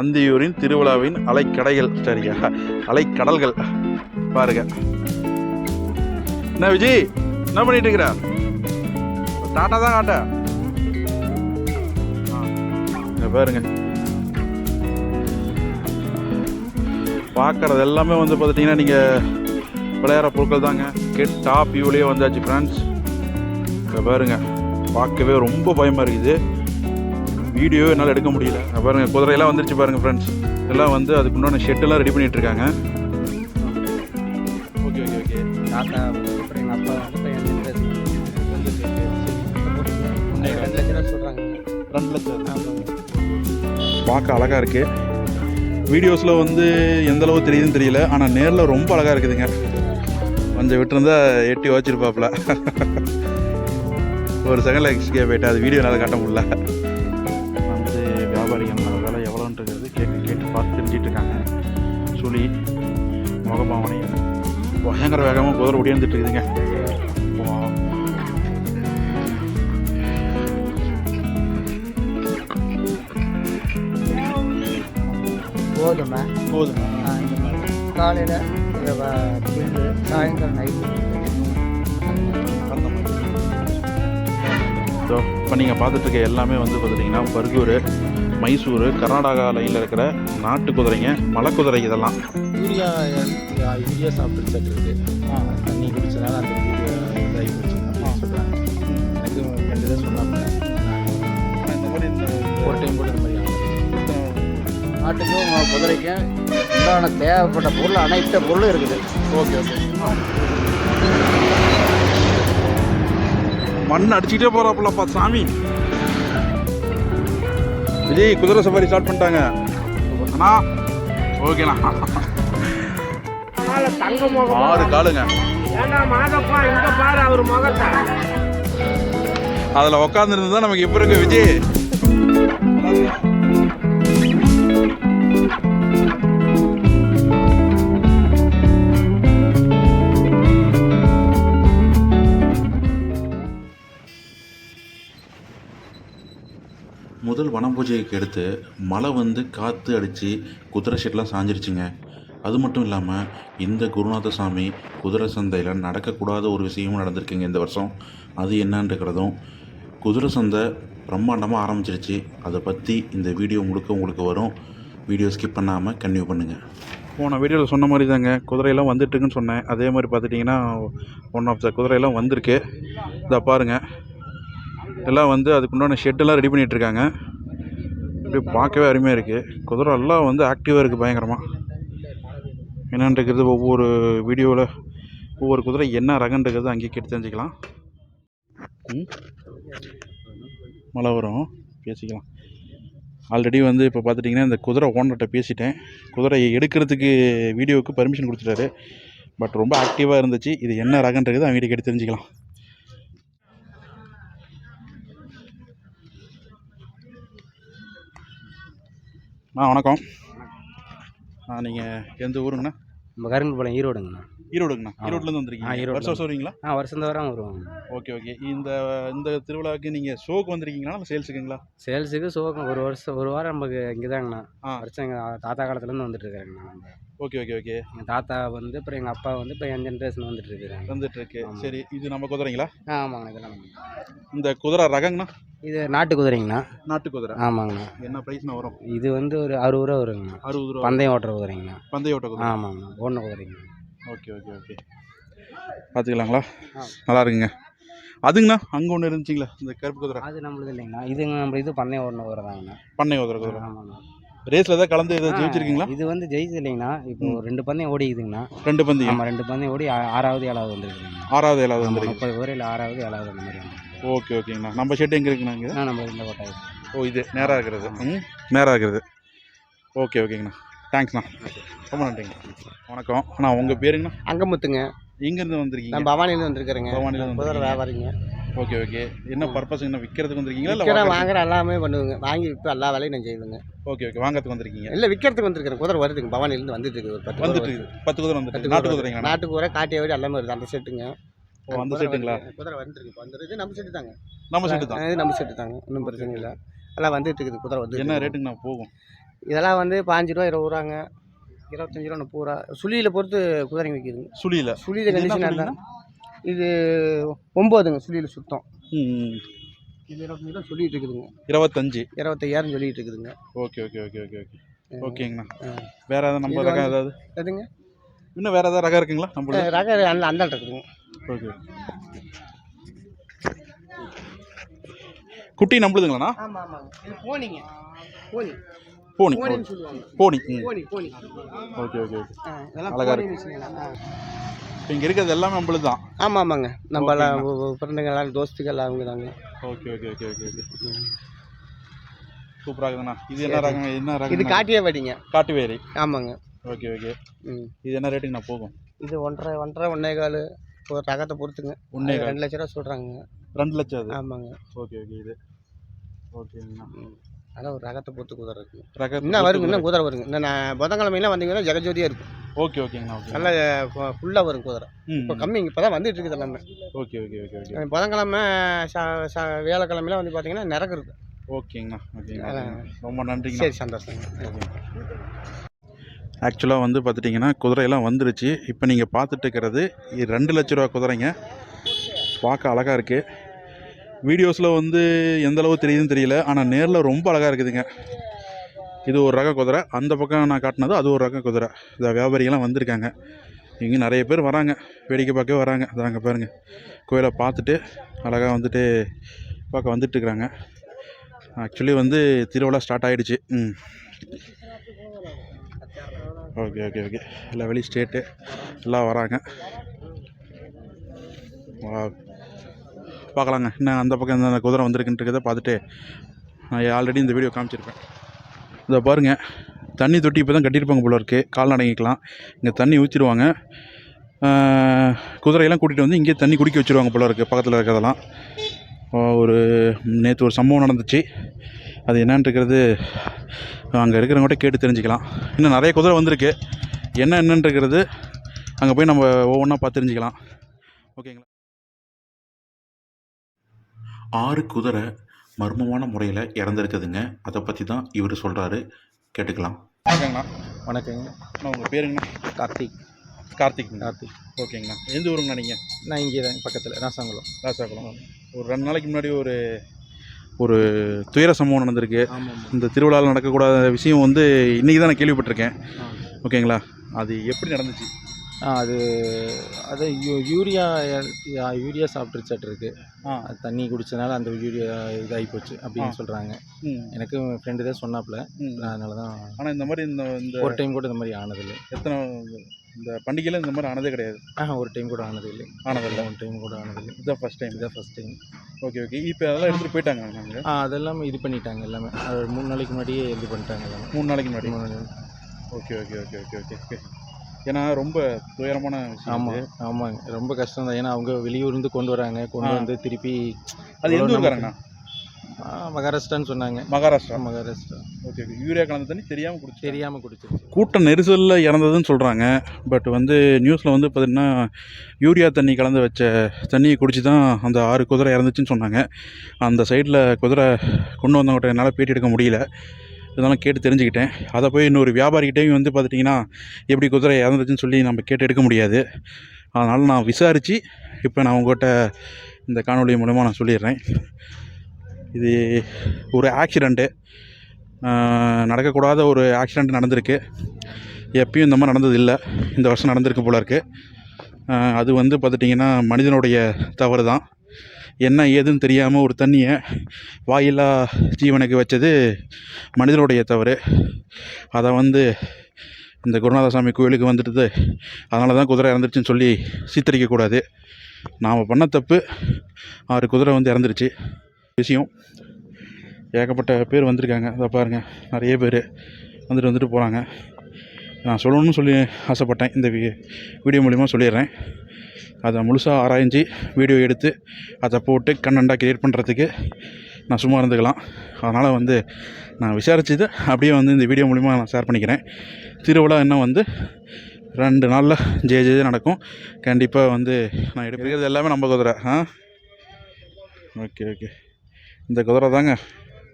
அந்தியூரின் திருவிழாவின் அலைக்கடைகள். சரியா அலைக்கடல்கள். பாருங்க. என்ன விஜய் என்ன பண்ணிட்டு இருக்கிற? டாட்டா தான் காட்ட பாருங்க. பார்க்கறது எல்லாமே வந்து பார்த்துட்டிங்கன்னா நீங்கள் விளையாடுற பொருட்கள் தாங்க. கெட் டாப் வியூலேயே வந்தாச்சு ஃப்ரெண்ட்ஸ் இங்க பாருங்க. பார்க்கவே ரொம்ப பயமாக இருக்குது. வீடியோ என்னால் எடுக்க முடியல. இங்க பாருங்க குதிரையெல்லாம் வந்துருச்சு பாருங்க ஃப்ரெண்ட்ஸ் எல்லாம் வந்து அதுக்கு உண்டான ஷெட்டெல்லாம் ரெடி பண்ணிட்டு இருக்காங்க. Okay okay okay. தாத்தா அப்புறம் எங்கள் அப்பா அப்புறம் என் ஜென்ரேஷன் ரெண்டு லட்ச ரூபா சொல்கிறாங்க ரெண்டு லட்சம் பார்க்க அழகாக இருக்கு. வீடியோஸில் வந்து எந்த அளவு தெரியுதுன்னு தெரியல ஆனால் நேரில் ரொம்ப அழகாக இருக்குதுங்க. கொஞ்சம் விட்டுருந்தா எட்டி வச்சிருப்பாப்புல ஒரு செகண்டில் எக்ஸ்கே போயிட்டு அது வீடியோ என்னால் காட்ட முடியல. வியாபாரிகள் விலை எவ்வளோன்றது கேட்டு கேட்டு பார்த்து தெரிஞ்சிட்டு இருக்காங்க சுழி முகபாவனை பயங்கர வேகமாக குதிரை ஒடியாந்துட்டு இருக்குதுங்க. கோதுமை மாதிரி. காலையில் புல்லு சாயந்தரம் நைட்டு ஸோ இப்போ நீங்கள் பார்த்துட்டு இருக்க எல்லாமே வந்து பார்த்துட்டிங்கன்னா பர்கூர் மைசூர் கர்நாடகா லைனில் இருக்கிற நாட்டு குதிரைங்க மலை குதிரை இதெல்லாம். யூரியா யூரியா சாப்பிட்டு இருக்கு தண்ணி குடிச்சனால அந்த யூரியா இதாகி போச்சு அப்படின்னு சொல்கிறாங்க எனக்கு ரெண்டு தான் சொன்னாங்க. இந்த மாதிரி இந்த ஒரு டைம் கூட இந்த மாதிரி ஆனது. நாட்டுக்கும் குதிரைக்கும் உண்டான தேவைப்பட்ட பொருள் அனைத்து பொருளும் இருக்குது. Okay okay. மண் அடிச்சுக்கிட்டே போகிறாப்புலப்பா சாமி. விஜய் குதிரை சஃபாரி ஸ்டார்ட் பண்ணிட்டாங்க. அண்ணா ஓகேண்ணா. ஆறு காலுங்க. அதில் உட்காந்துருந்து தான் நமக்கு இப்போ இருக்கு விஜய் பூஜைக்கு அடுத்து எடுத்து மழை வந்து காற்று அடித்து குதிரை ஷெட்லாம் சாஞ்சிருச்சுங்க. அது மட்டும் இல்லாமல் இந்த குருநாத சாமி குதிரை சந்தையில் நடக்கக்கூடாத ஒரு விஷயமும் நடந்திருக்குங்க இந்த வருஷம். அது என்னன்றதும் குதிரை சந்தை பிரம்மாண்டமாக ஆரம்பிச்சிருச்சு. அதை பற்றி இந்த வீடியோ முழுக்க உங்களுக்கு வரும். வீடியோ ஸ்கிப் பண்ணாமல் கன்டினியூ பண்ணுங்கள் போன வீடியோவில் சொன்ன மாதிரி தாங்க குதிரையெல்லாம் வந்துட்டுருக்குன்னு சொன்னேன். அதே மாதிரி பார்த்துட்டிங்கன்னா ஒன் ஆஃப் த குதிரையெல்லாம் வந்திருக்கு. இதை பாருங்கள் எல்லாம் வந்து அதுக்குண்டான ஷெட்டெல்லாம் ரெடி பண்ணிகிட்ருக்காங்க இப்படி பார்க்கவே அருமையாக இருக்குது குதிரை எல்லாம் வந்து ஆக்டிவாக இருக்குது பயங்கரமாக என்னன்றது ஒவ்வொரு வீடியோவில் ஒவ்வொரு குதிரை என்ன ரகன்றது அங்கேயே கேட்டு தெரிஞ்சுக்கலாம். மழை வரும். பேசிக்கலாம். ஆல்ரெடி வந்து இப்போ பார்த்துட்டிங்கன்னா இந்த குதிரை ஓனர்கிட்ட பேசிட்டேன். குதிரையை எடுக்கிறதுக்கு வீடியோவுக்கு பர்மிஷன் கொடுத்துட்டாரு. பட் ரொம்ப ஆக்டிவாக இருந்துச்சு. இது என்ன ரகன்றது அவங்ககிட்ட கேட்டு தெரிஞ்சுக்கலாம். ஆ வணக்கம். ஆ நீங்கள் எந்த ஊருங்கண்ணா? நம்ம கருங்கல்பாளையம் ஈரோடுங்கண்ணா. ஈரோடுங்கண்ணா. ஈரோட்லேருந்து வந்திருக்கீங்க. ஈரோட்ல வருஷம் வருஷம் வருவீங்களா ஆ வருஷம் தவறாம வருவாங்க ஓகே ஓகே. இந்த இந்த திருவிழாவுக்கு நீங்கள் ஷோக்கு வந்திருக்கீங்களா இல்லை சேல்ஸுக்குங்களா? சேல்ஸுக்கு சோகம் ஒரு வருஷம் ஒரு வாரம் நமக்கு இங்கே தாங்கண்ணா ஆ. வருஷம் எங்கள் தாத்தா காலத்துலேருந்து வந்துட்டு இருக்காங்கண்ணா நம்ம ஓகே ஓகே ஓகே. எங்கள் தாத்தா வந்து அப்புறம் எங்கள் அப்பா வந்து இப்போ என் ஜென்ரேஷன் வந்துட்டு இருக்கிறாங்க வந்துட்டு இருக்கு. சரி இது நம்ம குதிரைங்களா? ஆ ஆமாங்கண்ணா இதெல்லாம். இந்த குதிரை ரகங்கண்ணா? இது நாட்டு குதிரைங்கண்ணா. நாட்டு குதிரை. ஆமாங்கண்ணா. என்ன ப்ரைஸ்னா வரும்? இது வந்து ஒரு அறுபது ரூபா வருங்கண்ணா. அறுபது ரூபா. பந்தயம் ஓட்டுற குதிரைங்கண்ணா. பந்தய ஓட்ட குதிரை. ஆமாங்கண்ணா ஒன்று குதிரைங்க ஓகே ஓகே ஓகே. பார்த்துக்கலாங்களா. நல்லா இருக்குங்க. அதுங்கண்ணா அங்கே ஒன்று இருந்துச்சிங்களா இந்த கருப்பு குதிரை. அது நம்மளுது இல்லைங்கண்ணா. இதுங்க நம்ம இது பந்தயம் ஓடின குதிரைதாங்கண்ணா. பண்ணை குதிரை குதிரை. ஆமாங்கண்ணா. ரேஸில் ஏதாவது கலந்து ஏதாவது ஜெயிச்சிருக்கீங்களா? இது வந்து ஜெயிச்சு இல்லைங்கண்ணா இப்போ. ஒரு ரெண்டு பந்தயம் ஓடிக்குதுங்கண்ணா. ரெண்டு பந்தயம்? ஆமாம் ரெண்டு பந்தயம் ஓடி ஆ- ஆறாவது ஏழாவது வந்துருக்குதுங்கண்ணா. ஆறாவது ஏழாவது வந்துருக்கு முப்பது குதிரையில் ஆறாவது ஏழாவது அந்த மாதிரி வந்துருக்கு ஓகே ஓகேங்கண்ணா. நம்ம ஷெட் எங்கே இருக்குண்ணா இங்கே? நம்ம இந்த கோட்டாய் ஓ இது நேராக இருக்கிறது. ம் நேராக இருக்கிறது. ஓகே ஓகேங்கண்ணா. தேங்க்ஸ்ண்ணா ரொம்ப நன்றிங்க. வணக்கம். அண்ணா உங்கள் பேருங்கண்ணா? அங்கமுத்துங்க. எங்கேருந்து வந்திருக்கீங்க? பவானிலேருந்து வந்திருக்கிறேங்க. குதிரை வந்திருக்கீங்க. வியாபாரிங்க. Okay okay. என்ன பர்பஸ் என்ன விற்கிறதுக்கு வந்திருக்கீங்களா? இல்லை விற்கிற வாங்குறதுக்கு? வாங்குற எல்லாமே பண்ணுவேங்க. வாங்கி விற்பேன் எல்லா வேலையும் நான் செய்வேங்க. Okay okay. வாங்கறதுக்கு வந்திருக்கீங்க? இல்லை விற்கிறதுக்கு வந்திருக்கிறேன். குதிரை வருதுங்க. பவானிலேருந்து வந்துட்டு இருக்குது ஒரு பத்து வந்துட்டு இருக்குது. பத்து குதிரை வந்துட்டு நாட்டு குதிரை குதிரைங்களா? நாட்டு குதிரை காட்டிய வீடு எல்லாமே வருது. அந்த செட்டுங்க. ஓ அந்த செட்டுங்களா. குதிரை வந்துருக்கு இப்போ வந்துருக்கு நம்ம செட்டு தாங்க. நம்ம செட்டு தான். இது நம்ம செட்டு தாங்க. ஒன்றும் பிரச்சனை இல்லை. எல்லாம் வந்துட்டு இருக்குது. குதிரை வந்து என்ன ரேட்டுங்கண்ணா போகும்? இதெல்லாம் வந்து பாஞ்சு ரூபா இருபது ரூபாங்க. இருபத்தஞ்சி ரூபா முப்பது ரூபா. சுழியில் பொறுத்து குதிரைங்க விற்கிதுங்க சுழியில்? சுழியில் என்ன? இருந்தால் இது ஒம்போதுங்க சுழியில் சுத்தம். ம் இது இருபத்தஞ்சி ரூபா சொல்லிட்டு இருக்குதுங்க. இருபத்தஞ்சு. இருபத்தையாயிரம் சொல்லிட்டு இருக்குதுங்க. Okay okay okay okay okay. ஓகேங்கண்ணா. வேற ஏதாவது நம்ம ரகம் ஏதாவது? எதுங்க? இன்னும் வேற ஏதாவது ரகம் இருக்குங்களா நம்மள அஹ் ரக அந்த அந்தாள் இருக்குதுங்க. ஓகே. குட்டி நம்மளுதுங்களாண்ணா ஆமாம் ஆமாங்க. இது போனிங்க. போனி. போனி போனி ம். Pony pony. Okay okay okay. அழகா. ஆ. இப்போ இங்கே இருக்கிறது எல்லாமே நம்மளுது தான் ஆமாம் ஆமாங்க நம்ம எல்லாம் பிறந்தங்க எல்லாம் தோஸ்துகள் அவங்க தாங்க okay okay okay okay okay சூப்பராக இருக்குதுண்ணா. இது என்ன ரகம் என்ன இது ரகம் காட்டியே வடிங்க. காட்டு வேரி. ஆமாங்க. ஓகே ஓகே ம். இது என்ன ரேட்டுங்கண்ணா போகும்? இது ஒன்றரை ஒன்றரை ஒன்றே கால். ஒரு ரகத்தை பொறுத்துங்க. ஒன்றே. ரெண்டு லட்ச ரூபா சொல்கிறாங்க ரெண்டு லட்சம் அது? ஆமாங்க. ஓகே ஓகே இது. ஓகேங்கண்ணா அதான் ஒரு ரகத்தை பொறுத்து குதிரை இருக்குங்க ரகம் இன்னும் வருங்க இன்னும் குதிரை. வருங்க. இந்த நான் புதன்கிழமையெல்லாம் வந்தீங்கன்னா ஜெகஜோதியாக இருக்கும். ஓகே ஓகேங்கண்ணா ஓகே நல்லா ஃபுல்லாக வரும் குதிரை. இப்போ கம்மி இப்போ தான் வந்துட்டு இருக்குது எல்லாமே. Okay okay okay okay. புதன்கிழமை வியாழக்கிழமைலாம் வந்து பார்த்தீங்கன்னா நிறகு இருக்கு. ஓகேங்கண்ணா ஓகேங்கண்ணா. ரொம்ப சரி சந்தோஷங்க. ஆக்சுவலாக வந்து பார்த்துட்டிங்கன்னா குதிரையெல்லாம் வந்துருச்சு. இப்போ நீங்கள் பார்த்துட்டு இருக்கிறது ரெண்டு லட்ச ரூபா குதிரைங்க. பார்க்க அழகாக இருக்குது வீடியோஸில் வந்து எந்தளவு தெரியுதுன்னு தெரியல ஆனால் நேரில் ரொம்ப அழகாக இருக்குதுங்க. இது ஒரு ரக குதிரை. அந்த பக்கம் நான் காட்டினது அது ஒரு ரக குதிரை. இந்த வியாபாரிகள்லாம் வந்திருக்காங்க. இங்கே நிறைய பேர் வராங்க. வேடிக்கை பார்க்கவே வராங்க. அதாங்க பாருங்கள் கோயிலை பார்த்துட்டு அழகாக வந்துட்டு பார்க்க வந்துட்டுருக்குறாங்க. ஆக்சுவலி வந்து திருவிழா ஸ்டார்ட் ஆகிடுச்சு ம். ஓகே ஓகே ஓகே எல்லா வெளி ஸ்டேட்டு எல்லாம் வராங்க. வா பார்க்கலாங்க. இன்னும் அந்த பக்கம் இந்த குதிரை வந்திருக்குன்றதை பார்த்துட்டு நான் ஆல்ரெடி இந்த வீடியோ காமிச்சிருப்பேன். இதை பாருங்கள் தண்ணி தொட்டி இப்போ தான் கட்டியிருப்பாங்க போல இருக்குது கால்நடைங்கிக்கலாம் இங்கே தண்ணி ஊற்றிடுவாங்க குதிரையெல்லாம் கூட்டிகிட்டு வந்து இங்கே தண்ணி குடிக்க வச்சுருவாங்க போல இருக்குது பக்கத்தில் இருக்கிறதெல்லாம். ஒரு நேற்று ஒரு சம்பவம் நடந்துச்சு. அது என்னன்றிருக்கிறது அங்கே இருக்கிறவங்ககிட்ட கேட்டு தெரிஞ்சுக்கலாம். இன்னும் நிறைய குதிரை வந்திருக்கு. என்ன என்னன்றிருக்கிறது அங்கே போய் நம்ம ஒவ்வொன்றா பார்த்து தெரிஞ்சுக்கலாம். ஓகேங்களா? ஆறு குதிரை மர்மமான முறையில் இறந்துருக்குதுங்க. அதை பற்றி தான் இவர் சொல்கிறாரு கேட்டுக்கலாம். வணக்கங்கண்ணா. வணக்கங்க. அண்ணா உங்கள் பேருங்கண்ணா கார்த்திக். கார்த்திக்ண்ணா கார்த்திக். ஓகேங்கண்ணா. எந்த ஊருங்கண்ணா நீங்கள் நான் இங்கே தான் பக்கத்தில் ராசாங்குளம். ராசாகுளம் ஒரு ரெண்டு நாளைக்கு முன்னாடி ஒரு ஒரு துயர சம்பவம் நடந்திருக்கு. இந்த திருவிழாவில் நடக்கக்கூடாத விஷயம் வந்து இன்றைக்கி தான் நான் கேள்விப்பட்டிருக்கேன். ஓகேங்களா? அது எப்படி நடந்துச்சு? அது அது யூ யூரியா யூரியா சாப்பிட்டுருச்சாட்டு ஆ. அது தண்ணி குடிச்சனால அந்த யூரியா இதாகி போச்சு அப்படின்னு சொல்கிறாங்க எனக்கு ஃப்ரெண்டு தான் சொன்னாப்புல. அதனால தான் ஆனால் இந்த மாதிரி இந்த இந்த ஒரு டைம் கூட இந்த மாதிரி ஆனதில்லை. எத்தனை இந்த பண்டிகையில் இந்த மாதிரி ஆனதே கிடையாது. ஆ ஒரு டைம் கூட ஆனதில்லை. ஆனதில்லை. ஒரு டைம் கூட ஆனதில்லை. இதுதான் ஃபஸ்ட் டைம் இதுதான் ஃபஸ்ட் டைம் ஓகே ஓகே இப்போ அதெல்லாம் எடுத்துகிட்டு போயிட்டாங்க நாங்கள் ஆ அதெல்லாம் இது பண்ணிட்டாங்க எல்லாமே. மூணு நாளைக்கு முன்னாடியே இது பண்ணிட்டாங்க எல்லாமே. மூணு நாளைக்கு முன்னாடி. Okay okay okay okay okay okay ஏன்னா ரொம்ப துயரமான விஷயம் ஆமாம். ஆமாங்க. ரொம்ப கஷ்டம் தான். ஏன்னா அவங்க வெளியூர்லேருந்து கொண்டு வராங்க. கொண்டு. வந்து திருப்பி அது எந்த ஊருக்காரங்கண்ணா மகாராஷ்டிரான்னு சொன்னாங்க. Maharashtra? Maharashtra. Okay okay. Urea கலந்த தண்ணி தெரியாமல் குடிச்சு தெரியாமல் குடிச்சிருச்சு. கூட்ட நெரிசலில் இறந்ததுன்னு சொல்கிறாங்க பட் வந்து நியூஸில் வந்து பார்த்திங்கன்னா யூரியா தண்ணி கலந்து வச்ச தண்ணியை குடிச்சு தான் அந்த ஆறு குதிரை இறந்துச்சுன்னு சொன்னாங்க. அந்த சைடில் குதிரை கொண்டு வந்தவங்கள்ட்ட என்னால் பேட்டி எடுக்க முடியல. இதெல்லாம் கேட்டு தெரிஞ்சுக்கிட்டேன். அதை போய் இன்னொரு வியாபாரிகிட்டையும் வந்து பார்த்துட்டிங்கன்னா எப்படி குதிரை இறந்துச்சுன்னு சொல்லி நம்ம கேட்டு எடுக்க முடியாது. அதனால் நான் விசாரித்து இப்போ நான் உங்கள்கிட்ட இந்த காணொலி மூலமாக நான் சொல்லிடுறேன். இது ஒரு ஆக்சிடெண்ட்டு நடக்கக்கூடாத ஒரு ஆக்சிடெண்ட் நடந்திருக்கு. எப்பயும் இந்த மாதிரி நடந்தது இல்லை இந்த வருஷம் நடந்திருக்கு போல இருக்குது அது வந்து பார்த்துட்டிங்கன்னா மனிதனுடைய தவறு தான். என்ன ஏதுன்னு தெரியாமல் ஒரு தண்ணியை வாயிலா ஜீவனுக்கு வச்சது மனிதனுடைய தவறு. அதை வந்து இந்த குருநாதசாமி கோயிலுக்கு வந்துட்டு அதனால தான் குதிரை இறந்துருச்சுன்னு சொல்லி சித்தரிக்கக்கூடாது நாம் பண்ண தப்பு ஆறு குதிரை வந்து இறந்துருச்சு. விஷயம். ஏகப்பட்ட பேர் வந்திருக்காங்க. அதை பாருங்கள் நிறைய பேர் வந்துட்டு வந்துட்டு போகிறாங்க நான் சொல்லணும்னு சொல்லி ஆசைப்பட்டேன். இந்த வீடியோ மூலிமா சொல்லிடுறேன். அதை முழுசாக ஆராய்ஞ்சு வீடியோ எடுத்து அதை போட்டு கண்டென்ட்டாக க்ரியேட் பண்ணுறதுக்கு நான் சும்மா இருந்துக்கலாம். அதனால் வந்து நான் விசாரிச்சது அப்படியே வந்து இந்த வீடியோ மூலிமா நான் ஷேர் பண்ணிக்கிறேன். திருவிழா இன்னும் வந்து ரெண்டு நாளில் ஜே ஜே நடக்கும். கண்டிப்பாக வந்து நான் எடுக்கிறது எல்லாமே நம்ம குதிரை. ஆ? Okay okay. இந்த குதிரை தாங்க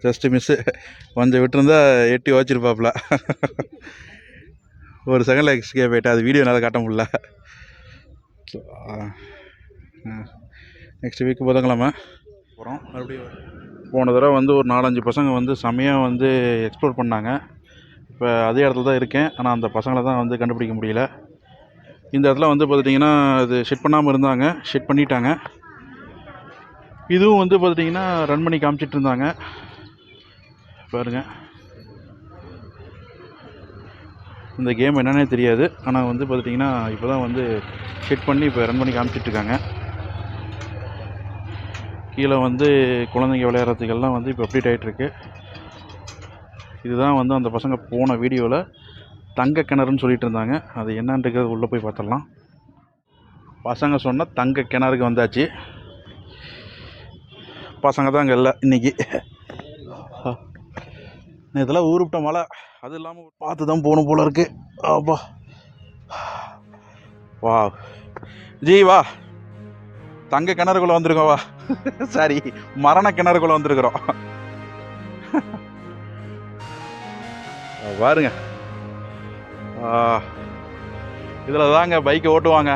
ஜஸ்ட்டு மிஸ்ஸு கொஞ்சம் விட்டுருந்தா எட்டி வச்சிருப்பாப்புல ஒரு செகண்டில் எக்ஸ்கே போயிட்டு அது வீடியோ என்னால் காட்ட முடியல நெக்ஸ்ட் வீக் புதன்கிழமை. போகிறோம் மறுபடியும் போன தடவை வந்து ஒரு நாலஞ்சு பசங்க வந்து செமையாக வந்து எக்ஸ்ப்ளோர் பண்ணாங்க. இப்போ அதே இடத்துல தான் இருக்கேன். ஆனால் அந்த பசங்களை தான் வந்து கண்டுபிடிக்க முடியல. இந்த இடத்துல வந்து பார்த்துட்டிங்கன்னா அது ஷிட் பண்ணாமல் இருந்தாங்க. ஷிட் பண்ணிட்டாங்க. இதுவும் வந்து பார்த்துட்டிங்கன்னா ரன் பண்ணி காமிச்சிட்டு இருந்தாங்க. பாருங்க. இந்த கேம் என்னன்னே தெரியாது. ஆனால் வந்து பார்த்துட்டிங்கன்னா இப்போ தான் வந்து ஹிட் பண்ணி இப்போ ரன் பண்ணி காமிச்சிட்ருக்காங்க. கீழே வந்து குழந்தைங்க விளையாடுறதுக்கெல்லாம் வந்து இப்போ அப்டேட் ஆகிட்டுருக்கு இதுதான் வந்து அந்த பசங்க போன வீடியோவில் தங்க கிணறுன்னு சொல்லிட்டு இருந்தாங்க அது என்னன்றது உள்ளே போய் பார்த்துடலாம் பசங்க சொன்ன தங்க கிணறுக்கு வந்தாச்சு. பசங்க தான் அங்கே இல்லை இன்னைக்கு. இதெல்லாம் ஊருப்பிட்ட மழை. அது இல்லாமல் பார்த்து தான் போகணும் போல இருக்கு. அப்பா. வா ஜி வா. தங்க கிணறுக்குள்ளே வந்திருக்கோம் வா. சாரி மரண கிணறுக்குள்ளே வந்திருக்கிறோம். பாருங்க இதில் தாங்க பைக்கை ஓட்டுவாங்க.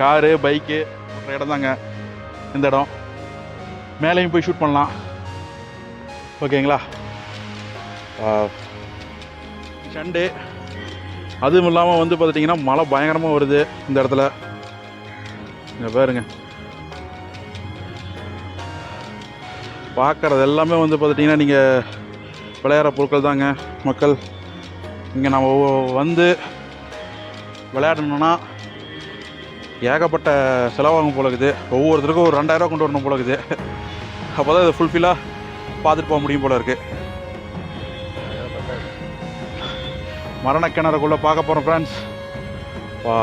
காரு பைக்கு ஓட்டுற இடம் தாங்க இந்த இடம். மேலேயும் போய் ஷூட் பண்ணலாம். ஓகேங்களா? சண்டே. அதுவும் இல்லாமல் வந்து பார்த்துட்டிங்கன்னா மழை பயங்கரமாக வருது இந்த இடத்துல. இங்கே பாருங்க. பார்க்குறது எல்லாமே வந்து பார்த்துட்டிங்கன்னா நீங்கள் விளையாடுற பொருட்கள் தாங்க மக்கள். இங்கே நம்ம வந்து விளையாடணுன்னா ஏகப்பட்ட செலவாகும் போல இருக்குது. ஒவ்வொருத்தருக்கும் ஒரு ரெண்டாயிரரூவா கொண்டு வரணும் போல இருக்குது. அப்போ தான் இதை ஃபுல்ஃபில்லாக பார்த்துட்டு போக முடியும் போல இருக்குது மரண கிணறுக்குள்ளே பார்க்க போகிறோம் ஃப்ரெண்ட்ஸ் வா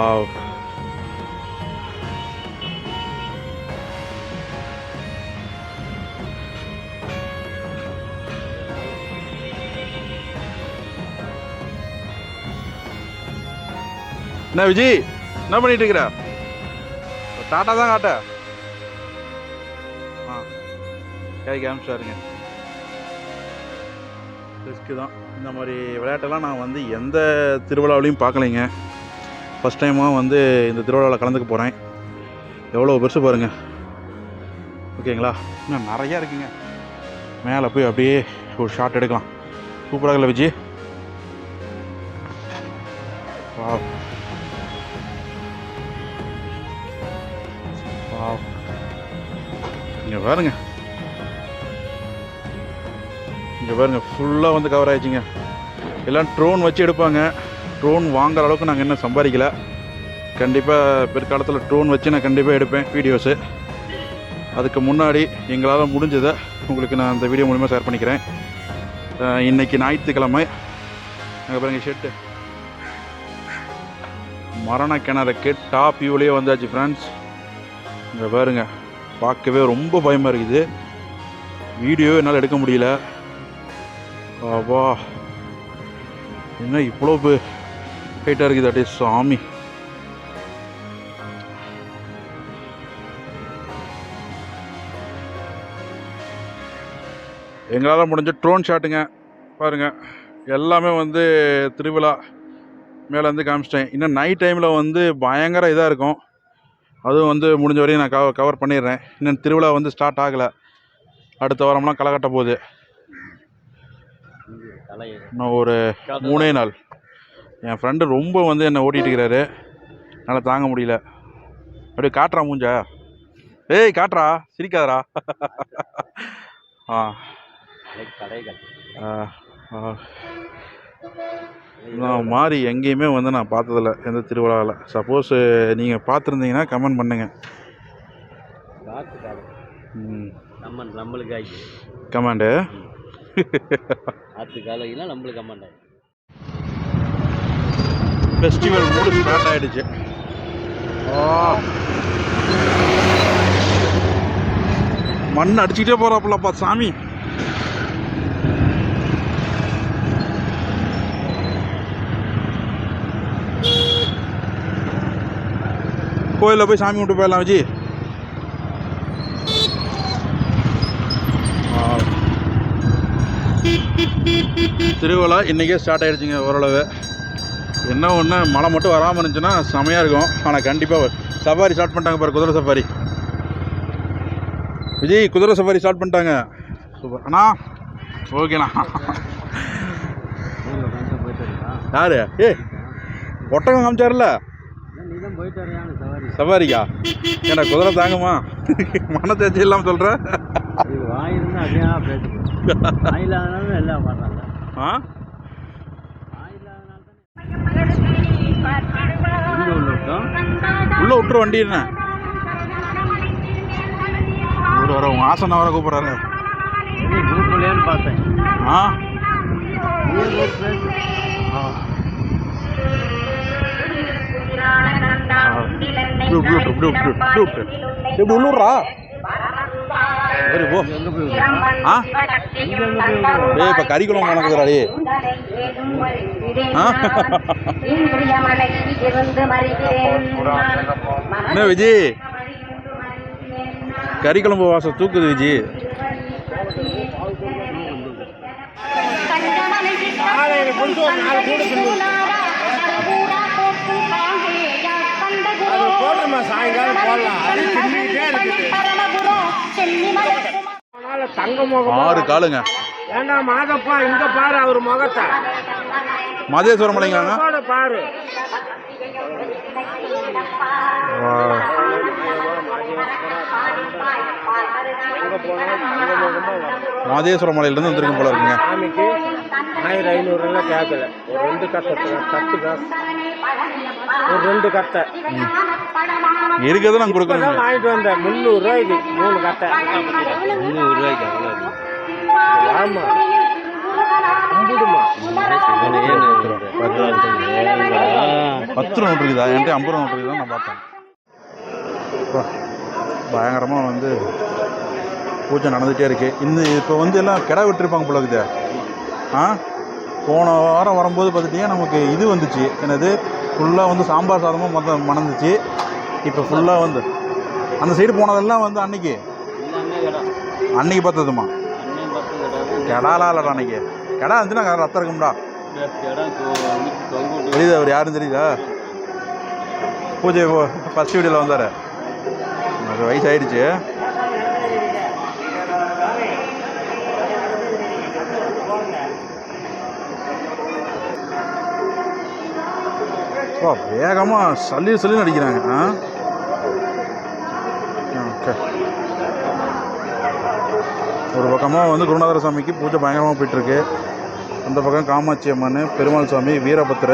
என்ன விஜய் என்ன பண்ணிட்டு இருக்கிற? டாட்டா தான் காட்ட. ஆ கை காமிச்சாருங்க ரிஸ்க்கு தான். இந்த மாதிரி விளையாட்டெல்லாம் நான் வந்து எந்த திருவிழாவிலையும் பார்க்கலைங்க. ஃபஸ்ட் டைமாக வந்து இந்த திருவிழாவில் கலந்துக்க போகிறேன் எவ்வளோ பெருசு பாருங்க. ஓகேங்களா? இன்னும் நிறையா இருக்குங்க. மேலே போய் அப்படியே ஒரு ஷாட் எடுக்கலாம். சூப்பராக இல்லை விஜய் வா வாவ் இங்கே பாருங்க. இங்கே பாருங்க ஃபுல்லாக வந்து கவர் ஆகிடுச்சிங்க எல்லாம் ட்ரோன் வச்சு எடுப்பாங்க. ட்ரோன் வாங்குற அளவுக்கு நாங்கள் இன்னும் சம்பாதிக்கல. கண்டிப்பாக பிற்காலத்தில் ட்ரோன் வச்சு நான் கண்டிப்பாக எடுப்பேன் வீடியோஸு அதுக்கு முன்னாடி எங்களால் முடிஞ்சதை உங்களுக்கு நான் அந்த வீடியோ மூலிமா ஷேர் பண்ணிக்கிறேன். இன்றைக்கி இன்னைக்கு ஞாயிற்றுக்கிழமை. அங்கே பாருங்க ஷெட்டு மரண கிணறுக்கு டாப் வியூலேயே வந்தாச்சு ஃப்ரெண்ட்ஸ் இங்கே பாருங்க பார்க்கவே ரொம்ப பயமாக இருக்குது. வீடியோ என்னால் எடுக்க முடியல. அப்பா என்ன இவ்வளோ ஹைட்டாக இருக்குது அட்டே சாமி. எங்களால் முடிஞ்ச ட்ரோன் ஷாட்டுங்க பாருங்க. எல்லாமே வந்து திருவிழா மேலேருந்து காமிச்சிட்டேன். இன்னும் நைட் டைமில் வந்து பயங்கர இதாக இருக்கும். அதுவும் வந்து முடிஞ்ச வரையும் நான் கவர் கவர் பண்ணிடுறேன். இன்னும் திருவிழா வந்து ஸ்டார்ட் ஆகலை. அடுத்த வாரம்லாம் களை கட்ட போகுது. இன்னும் ஒரு மூணே நாள். என் ஃப்ரெண்டு ரொம்ப வந்து என்னை ஓட்டிகிட்டு இருக்கிறாரு என்னால் தாங்க முடியல. அப்படியே காட்டுறா மூஞ்சா. ஏய் காட்டுறா. சிரிக்காதடா. ஆ. நான் மாதிரி எங்கேயுமே வந்து நான் பார்த்ததில்ல எந்த திருவிழாவில் சப்போஸ் நீங்கள் பார்த்துருந்தீங்கன்னா கமெண்ட் பண்ணுங்கள் நம்ம நம்மளுக்கு கமெண்டு ஆத்து காலையில் நம்மளுக்கு அம்மாண்டா ஃபெஸ்டிவல் மூடு ஸ்டார்ட் ஆகிடுச்சு மண் அடிச்சுக்கிட்டே போகிறாப்புலப்பா சாமி. கோயிலில் போய் சாமி கும்பிட்டு போயிடலாம் வச்சு ஆ திருவிழா இன்றைக்கே ஸ்டார்ட் ஆகிடுச்சிங்க ஓரளவு. என்ன ஒன்று மழை மட்டும் வராமல் இருந்துச்சுன்னா செமையாக இருக்கும். ஆனால் கண்டிப்பாக சஃபாரி ஸ்டார்ட் பண்ணிட்டாங்க பாரு குதிரை சஃபாரி. விஜய் குதிரை சஃபாரி ஸ்டார்ட் பண்ணிட்டாங்க. சூப்பர். அண்ணா ஓகேண்ணா யாரு? ஏ ஒட்டகம் காமிச்சார்ல சவாரிக்கா சவாரி ஏன்னா குதிரை தாங்குமா? மன தேர்ச்சி இல்லாமல் சொல்கிறேன் எல்லாம் வர்றாங்க. ஆ? உள்ள விட்டுரு வண்டி என்ன? இவர் வர உங்கள் ஆசனை வர கூப்பிட்றாரு. குரூப் இல்லையான்னு பார்த்தேன். ஆ? ஒரு. இப்படி விட்டு, இப்படி விட்டு, இப்படி விட்டு. இப்படி உள்ளூர்றா சரி போ. ஆ? ஏய் இப்போ கறிக்குளம் கணக்குறாடி ஆ? என்ன விஜய் கறிக்குழம்பு வாசம் தூக்குது விஜி. அது சாயங்காலம் போடலாம். அது தின்னுக்கிட்டே இருக்குது. ஆறு காலுங்க. ஏண்டா மாதப்பா இங்க பாரு அவர் முகத்தை. மதேஸ்வரம் பாரு. எங்க மாதேஸ்வரம் மலையிலேருந்து வந்திருக்கும் போல இருக்குங்க. சாமிக்கு ஆயிரம் ஐநூறுலாம் கேட்கல. ஒரு ரெண்டு கத்தை தட்டு காசு ஒரு ரெண்டு கத்தை இருக்கிறத நாங்கள் கொடுக்கணுங்க இப்பதான் வாங்கிட்டு வந்தேன். முந்நூறு ரூபாய்க்கு மூணு கத்தை முந்நூறு ரூபாய்க்கு அவ்வளோ ஆமா. கும்பிடுமா பத்து ரூபா நோட்டு இருக்குதா? என்கிட்ட ஐம்பது ரூபா நோட்டு இருக்குதா? நான் பார்த்தேன் அப்பா, பயங்கரமா வந்து பூஜை நடந்துகிட்டே இருக்குது இன்னும் இப்போ வந்து எல்லாம் கிடா விட்டுருப்பாங்க போல இருக்குது. ஆ? போன வாரம் வரும்போது பார்த்துட்டிங்கன்னா நமக்கு இது வந்துச்சு. என்னது? ஃபுல்லாக வந்து சாம்பார் சாதமும் மொத்தம் மணந்துச்சு. இப்போ ஃபுல்லாக வந்து அந்த சைடு போனதெல்லாம் வந்து அன்னைக்கு? அன்னைக்கு பார்த்ததுமா? கெடாலாம் இல்லைடா அன்னைக்கு. கெடா இருந்துச்சுன்னா ரத்தம் இருக்கும்டா. தெரியுதா அவர் யாரும் தெரியுதா? பூஜை ஃபஸ்ட் வீடியோவில் வந்தார். எனக்கு வயசாயிடுச்சு. ஓ வேகமாக சல்லி சல்லி நடிக்கிறாங்க ஆ? ஓகே. ஒரு பக்கமாக வந்து குருநாதர சாமிக்கு பூஜை பயங்கரமாக போயிட்டுருக்கு. அந்த பக்கம் காமாட்சி அம்மன் பெருமாள் சாமி வீரபத்திர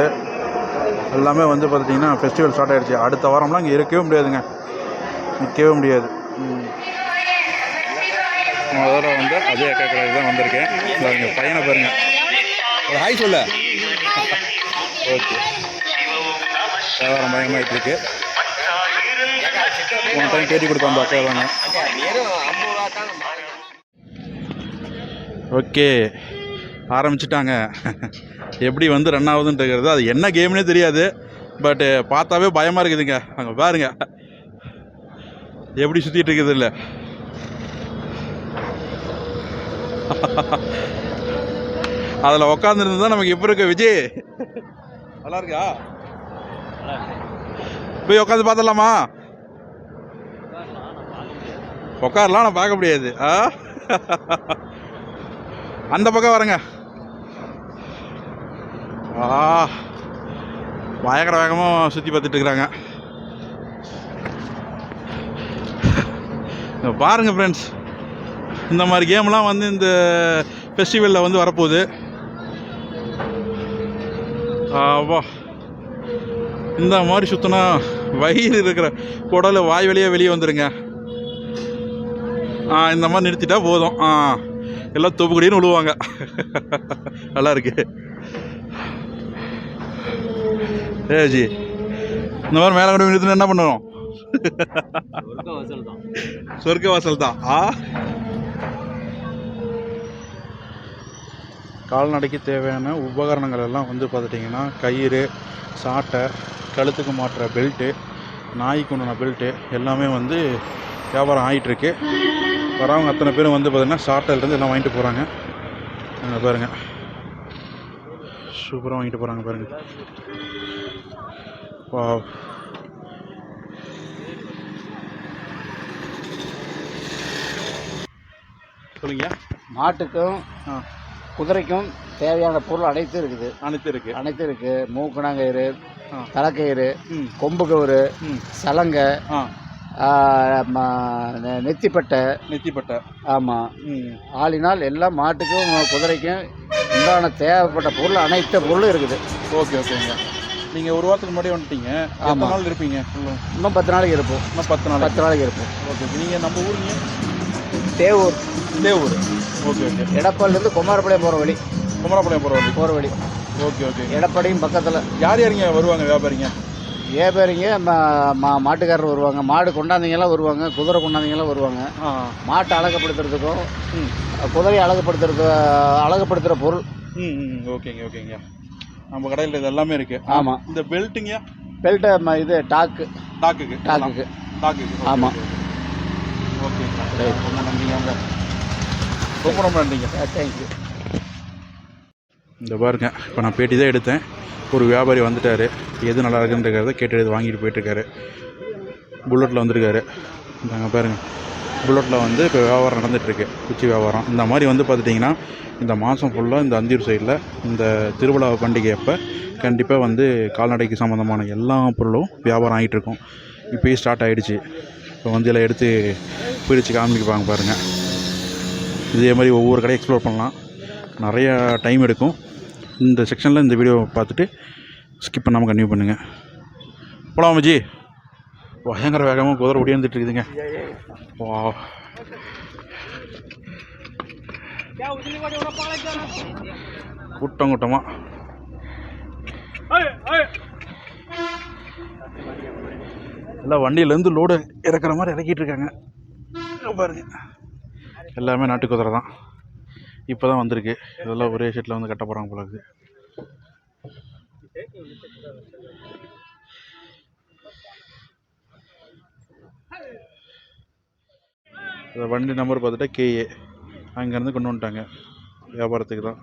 எல்லாமே வந்து பார்த்துட்டிங்கன்னா ஃபெஸ்டிவல் ஸ்டார்ட் ஆயிடுச்சு. அடுத்த வாரம்லாம் இங்கே இருக்கவே முடியாதுங்க. நிற்கவே முடியாது. முதல்ல வந்து அதே அக்கா கடைக்கு தான் வந்திருக்கேன். பாருங்க பையனை பாருங்க. ஒரு ஹாய் சொல்ல. ஓகே. வியாபாரம் பயங்கரமாகிட்டு இருக்கு ஒன் டைம் பேட்டி கொடுத்தோம் அக்கா ஓகே. ஆரம்பிச்சிட்டாங்க. எப்படி வந்து ரன் ஆகுதுன்றது அது என்ன கேம்னே தெரியாது. பட்டு பார்த்தாவே பயமாக இருக்குதுங்க. அங்கே பாருங்க. எப்படி சுற்றிட்டு இருக்குது இல்லை அதில் உக்காந்துருந்து தான் நமக்கு இப்போ இருக்க விஜய். நல்லா இருக்கா? போய் உட்காந்து பார்த்துடலாமா? உட்காரலாம் நான் பார்க்க முடியாது. ஆ? அந்த பக்கம் வரங்க. ஆ. பயங்கர வேகமாக சுற்றி பார்த்துட்டு இருக்கிறாங்க. பாருங்கள் ஃப்ரெண்ட்ஸ் இந்த மாதிரி கேம்லாம் வந்து இந்த ஃபெஸ்டிவலில் வந்து வரப்போகுது. வா. இந்த மாதிரி சுற்றினா வயிறு இருக்கிற குடல் வாய் வழியாக வெளியே வந்துருங்க. ஆ இந்த மாதிரி நிறுத்திட்டா போதும். ஆ எல்லாம் தொப்புக்கடின்னு விழுவாங்க நல்லா இருக்கு. ஏ ஜி. இந்த மாதிரி மேலே கொண்டு நிறுத்தினா என்ன பண்ணுவோம்? சொர்க்க வாசல் தான். ஆ. கால்நடைக்கு தேவையான உபகரணங்கள் எல்லாம் வந்து பார்த்துட்டிங்கன்னா கயிறு சாட்டை கழுத்துக்கு மாட்டுற பெல்ட்டு நாய்க்கு உண்டான பெல்ட்டு எல்லாமே வந்து வியாபாரம் ஆகிட்டுருக்கு வரவங்க அத்தனை பேரும் வந்து பார்த்திங்கன்னா சாட்டையிலேருந்து எல்லாம் வாங்கிட்டு போகிறாங்க அங்கே பாருங்கள் சூப்பராக வாங்கிட்டு போகிறாங்க பாருங்கள் வா சொல்லுங்க. மாட்டுக்கும் ஆ. குதிரைக்கும் தேவையான பொருள் அனைத்தும் இருக்குது. அனைத்து இருக்கு. அனைத்தும் இருக்கு. மூக்கணாங்கயிறு. தலைக்கயிறு கொம்பு கயிறு சலங்கை நெத்திப்பட்டை. நெத்திப்பட்டை. ஆமாம் ஆளினால் எல்லாம் மாட்டுக்கும் குதிரைக்கும் உண்டான தேவைப்பட்ட பொருள் அனைத்து பொருளும் இருக்குது. ஓகே ஓகேங்க. நீங்கள் ஒரு வாரத்துக்கு முன்னாடி வந்துட்டீங்க. எத்தனை ஆமா. நாள் இருப்பீங்க? இன்னும் பத்து நாளைக்கு இருப்போம். இன்னும் பத்து நாள் பத்து நாளைக்கு இருப்போம். ஓகே நீங்கள் நம்ம ஊருங்க. தேவூர். இதே ஊர் ஓகே ஓகே. எடப்பாடிலேருந்து குமாரபாளையம் போகிற வழி. குமரப்பாளையம் போகிற வழி. போகிற வழி. Okay okay. எடப்பாடியும் பக்கத்தில். யார் யாருங்க வருவாங்க வியாபாரிங்க? ஏபேரிங்க ம- மா- மாட்டுக்காரர் வருவாங்க. மாடு கொண்டாந்தீங்கலாம் வருவாங்க குதிரை கொண்டாந்தீங்கலாம் வருவாங்க. மாட்டை அழகுப்படுத்துறதுக்கும் ம். குதிரையை அழகுப்படுத்துறது அழகுப்படுத்துகிற பொருள். ம் ம் ஓகேங்க ஓகேங்க. நம்ம கடையில் இது எல்லாமே இருக்குது ஆமாம் இந்த பெல்ட்டுங்க? பெல்ட்டை இது டாக்கு. டாக்குக்கு. டாக்குக்கு. டாக்குக்கு. ஓகே. ரொம்ப நன்றிங்க. ரொம்ப ரொம்ப நன்றிங்க. தேங்க்யூ இந்த பாருங்க இப்போ நான் பேட்டி தான் எடுத்தேன். ஒரு வியாபாரி வந்துட்டார். எது நல்லா இருக்குன்றத கேட்டு எது வாங்கிட்டு போயிட்டுருக்காரு. புல்லட்டில் வந்திருக்காரு. நாங்கள் பாருங்க. புல்லட்டில் வந்து இப்போ வியாபாரம் நடந்துகிட்ருக்கு குச்சி வியாபாரம். இந்த மாதிரி வந்து பார்த்துட்டிங்கன்னா இந்த மாதம் ஃபுல்லாக இந்த அந்தியூர் சைடில் இந்த திருவிழா பண்டிகை அப்போ கண்டிப்பாக வந்து கால்நடைக்கு சம்மந்தமான எல்லா பொருளும் வியாபாரம் ஆகிட்டு இருக்கும் இப்போயே ஸ்டார்ட் ஆகிடுச்சு இப்போ வந்து எல்லாம் எடுத்து பிரித்து காமிப்பாங்க பாருங்கள் இதே மாதிரி ஒவ்வொரு கடையும் எக்ஸ்ப்ளோர் பண்ணலாம். நிறையா டைம் எடுக்கும். இந்த செக்ஷனில் இந்த வீடியோ பார்த்துட்டு ஸ்கிப் பண்ணாமல் கன்டினியூ பண்ணுங்கள் போலாம் விஜி பயங்கர வேகமாக குதிரை ஒடியாந்துட்டு இருக்குதுங்க. வா கூட்டம் கூட்டமாக எல்லாம் வண்டியிலேருந்து லோடு இறக்குற மாதிரி இறக்கிட்டு இருக்காங்க பாருங்க. எல்லாமே நாட்டு குதிரை தான். இப்போ தான் வந்திருக்கு. இதெல்லாம் ஒரே ஷெட்டில் வந்து கட்ட போகிறாங்க போல இருக்குது வண்டி நம்பர் பார்த்துட்டா கேஏ அங்கேருந்து கொண்டு வந்துட்டாங்க. வியாபாரத்துக்கு தான்.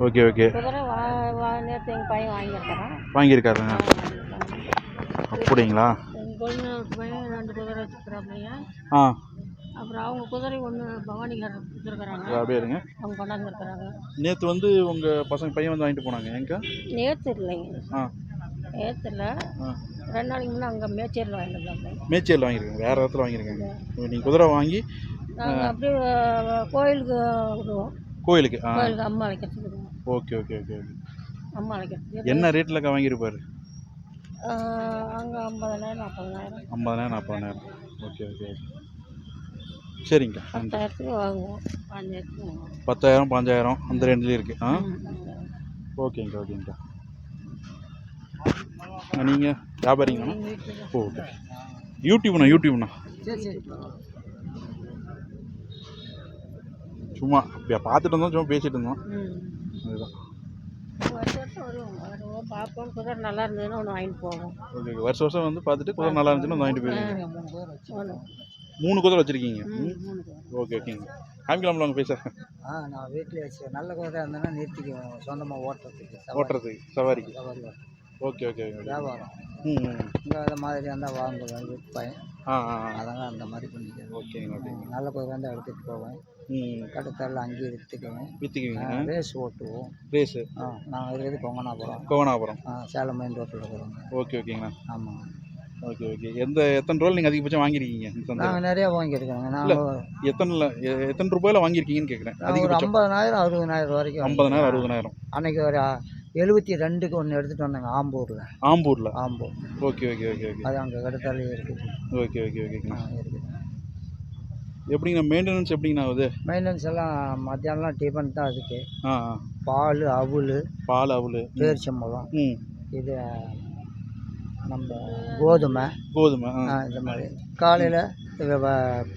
Okay okay. குதிரை வா வா நேற்று எங்கள் பையன் வாங்கியிருக்கிறான் வாங்கியிருக்காருங்க. அப்படிங்களா? எங்கள் பையன் ரெண்டு குதிரை வச்சுருக்கிறாப்லையா ஆ. அப்புறம் அவங்க குதிரை ஒன்று பவானிக்காரர் கொடுத்துருக்குறாங்க இது அப்படியே இருங்க அவங்க கொண்டாந்துருக்குறாங்க நேற்று வந்து உங்கள் பசங்க பையன் வந்து வாங்கிட்டு போனாங்க. எங்க? நேற்று இல்லைங்க. ஆ. நேற்று இல்லை. ரெண்டு நாளைக்கு முன்னே அங்கே மேச்சேரியில் வாங்கிட்டு மேச்சேரியில் வாங்கியிருக்காங்க. வேறு இடத்துல வாங்கியிருக்காங்க. நீங்கள் குதிரை வாங்கி நாங்கள் அப்படியே கோயிலுக்கு விடுவோம் கோயிலுக்கு கோயிலுக்கு அம்மா அழைக்கிறதுக்கு விடுவோம் ஓகே ஓகே ஓகே ஓகே. என்ன ரேட்டில் வாங்கியிருப்பாரு அங்கே ஐம்பதனாயிரம் நாற்பதனாயிரம் ஐம்பதாயிரம் நாற்பதாயிரம் ஓகே ஓகே ஓகே. சரிங்கக்கா நன்றி. பத்தாயிரத்துக்கு வாங்குவோம். பாஞ்சாயிரத்துக்கு வாங்குவோம். பத்தாயிரம் பாஞ்சாயிரம் அந்த ரேஞ்சிலே இருக்குது ஆ. ஓகேங்கக்கா ஓகேங்கக்கா. நீங்கள் வியாபாரிங்கண்ணா ஓகே. யூடியூப்ண்ணா யூடியூப்ண்ணா? சும்மா பார்த்துட்டு இருந்தோம் சும்மா பேசிகிட்டு இருந்தோம். அதுதான். வருஷம் வருஷம் வருவோம் வருவோம் பார்ப்போம் குதிரை நல்லா இருந்ததுன்னா ஒன்று வாங்கிட்டு போவோம். Okay okay. வருஷம் வருஷம் வந்து பார்த்துட்டு குதிரை நல்லா இருந்துச்சுன்னா வந்து வாங்கிட்டு ஒன்று மூணு குதிரை வச்சுருக்கீங்க? ம் மூணு குதிரை ஓகே ஓகேங்க காமிக்கலாம்ல உங்கள் பேச ஆ நான் வீட்டில் வச்சு நல்ல குதிரை இருந்தேன்னா நிறுத்திக்குவேன் சொந்தமாக ஓட்டுறதுக்கு. ஓட்டுறதுக்கு சவாரிக்கு. சவாரி. Okay okay okay. வியாபாரம். ம். இங்கே அந்த மாதிரி இருந்தால் வாங்குவேன் விற்பேன். ஆ ஆ ஆ. அதெல்லாம் அந்த மாதிரி பண்ணிக்கிறேன். ஓகேங்க ஓகேங்க. நல்ல குதிரை இருந்தால் எடுத்துகிட்டு போவேன். ம். கட்டுத்தரில் அங்கேயே விற்றுக்குவேன் விற்றுக்குவீங்க ரேஸ் ஓட்டுவோம். ரேஸு. ஆ நாங்கள் இருக்கிறது கொங்கனாபுரம்? கோவனாபுரம் ஆ சேலம் மெயின் ரோட்டில் இருக்கிறோங்க ஓகே ஓகேங்கண்ணா. ஆமாம் ஓகே ஓகே. எந்த எத்தனை ரூபாயில் நீங்கள் அதிகபட்சம் வாங்கியிருக்கீங்க இந்த? நாங்கள் நிறையா வாங்கியிருக்கிறோங்க. நாங்கள் எத்தனை எ- எத்தனை ரூபாயில் வாங்கியிருக்கீங்கன்னு கேட்குறேன் ஒரு அதிகபட்சம். ஐம்பதனாயிரம் அறுபதனாயிரம் வரைக்கும் ஐம்பதனாயிரம் அறுபதனாயிரம். அன்னைக்கு ஒரு எழுபத்தி ரெண்டுக்கு ஒன்று எடுத்துகிட்டு வந்தாங்க ஆம்பூரில். ஆம்பூரில்? Ambur. Okay okay okay okay. அது அங்கே கடுத்தாலே இருக்குது. ஓகே ஓகே ஓகேங்கண்ணா. ஆ, இருக்குது. எப்படிங்கண்ணா மெயின்டெனன்ஸ் எப்படிங்கண்ணா ஆகுது? மெயின்டெனன்ஸ் எல்லாம் மத்தியானம்லாம் டிஃபன் தான் அதுக்கு. ஆ ஆ. பால் அவுள் பால் அவல். பேரிச்சம்பழம். ம். இது நம்ம கோதுமை. கோதுமை ஆ. ஆ, இந்த மாதிரி. காலையில்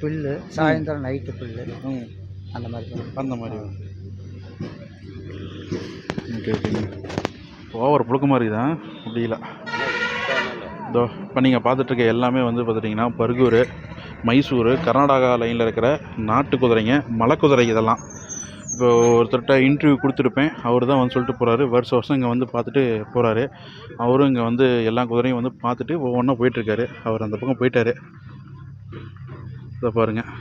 புல்லு சாயந்தரம் நைட்டு புல்லு. ம். அந்த மாதிரி பண்ணுவோம். அந்த மாதிரி. ஓகே ஓகேங்க ஓவர் புழுக்கமாக இருக்குதா இல்லை இதோ இப்போ நீங்கள் பார்த்துட்ருக்க எல்லாமே வந்து பார்த்துட்டிங்கன்னா பர்கூர் மைசூர் கர்நாடகா லைனில் இருக்கிற நாட்டு குதிரைங்க மலை குதிரை இதெல்லாம். இப்போ ஒருத்தர்கிட்ட இன்டர்வியூ கொடுத்துருப்பேன். அவர் தான் வந்து சொல்லிட்டு போகிறாரு வருஷம் வருஷம் இங்கே வந்து பார்த்துட்டு போகிறாரு அவரும் இங்கே வந்து எல்லா குதிரையும் வந்து பார்த்துட்டு ஒவ்வொன்றா போயிட்டுருக்காரு. அவர் அந்த பக்கம் போயிட்டாரு. இதை பாருங்கள்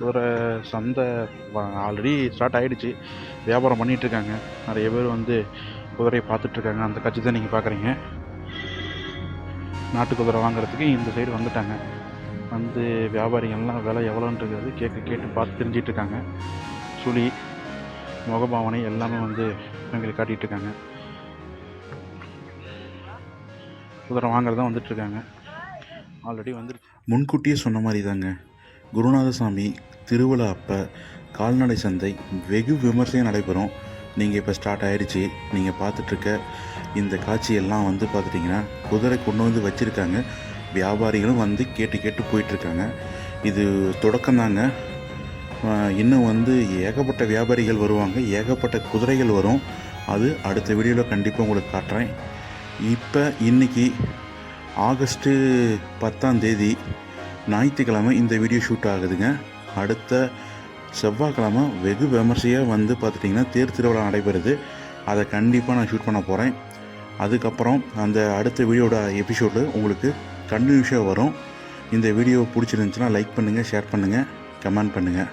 குதிரை சந்தை ஆல்ரெடி ஸ்டார்ட் ஆகிடுச்சு வியாபாரம் பண்ணிகிட்ருக்காங்க நிறைய பேர் வந்து குதிரையை பார்த்துட்ருக்காங்க அந்த காட்சி தான் நீங்கள் பார்க்குறீங்க நாட்டு குதிரை வாங்குறதுக்கு இந்த சைடு வந்துட்டாங்க. வந்து வியாபாரிகள்லாம் விலை எவ்வளோன்றது கேட்க கேட்டு பார்த்து தெரிஞ்சிட்டு இருக்காங்க சுழி முகபாவனை எல்லாமே வந்து எங்களுக்கு காட்டிகிட்டு இருக்காங்க குதிரை வாங்குறது தான் வந்துட்டுருக்காங்க. ஆல்ரெடி வந்துருச்சு. முன்கூட்டியே சொன்ன மாதிரி தாங்க குருநாதசாமி திருவிழா அப்போ கால்நடை சந்தை வெகு விமர்சையாக நடைபெறும். நீங்கள் இப்போ ஸ்டார்ட் ஆயிடுச்சு. நீங்கள் பார்த்துட்ருக்க இந்த காட்சியெல்லாம் வந்து பார்த்துட்டிங்கன்னா குதிரை கொண்டு வந்து வச்சுருக்காங்க. வியாபாரிகளும் வந்து கேட்டு கேட்டு போயிட்டுருக்காங்க. இது தொடக்கம்தாங்க. இன்னும் வந்து ஏகப்பட்ட வியாபாரிகள் வருவாங்க. ஏகப்பட்ட குதிரைகள் வரும். அது அடுத்த வீடியோவில் கண்டிப்பாக உங்களுக்கு காட்டுறேன். இப்போ இன்னைக்கு ஆகஸ்ட்டு பத்தாம் தேதி ஞாயிற்றுக்கிழமை இந்த வீடியோ ஷூட் ஆகுதுங்க. அடுத்த செவ்வாய்க்கிழமை வெகு விமர்சையாக வந்து பார்த்துட்டிங்கன்னா தேர் திருவிழா நடைபெறுது. அதை கண்டிப்பாக நான் ஷூட் பண்ண போகிறேன் அதுக்கப்புறம் அந்த அடுத்த வீடியோட எபிசோடு உங்களுக்கு கண்டினியூஸாக வரும். இந்த வீடியோ பிடிச்சிருந்துச்சுன்னா லைக் பண்ணுங்கள் ஷேர் பண்ணுங்கள் கமெண்ட் பண்ணுங்கள்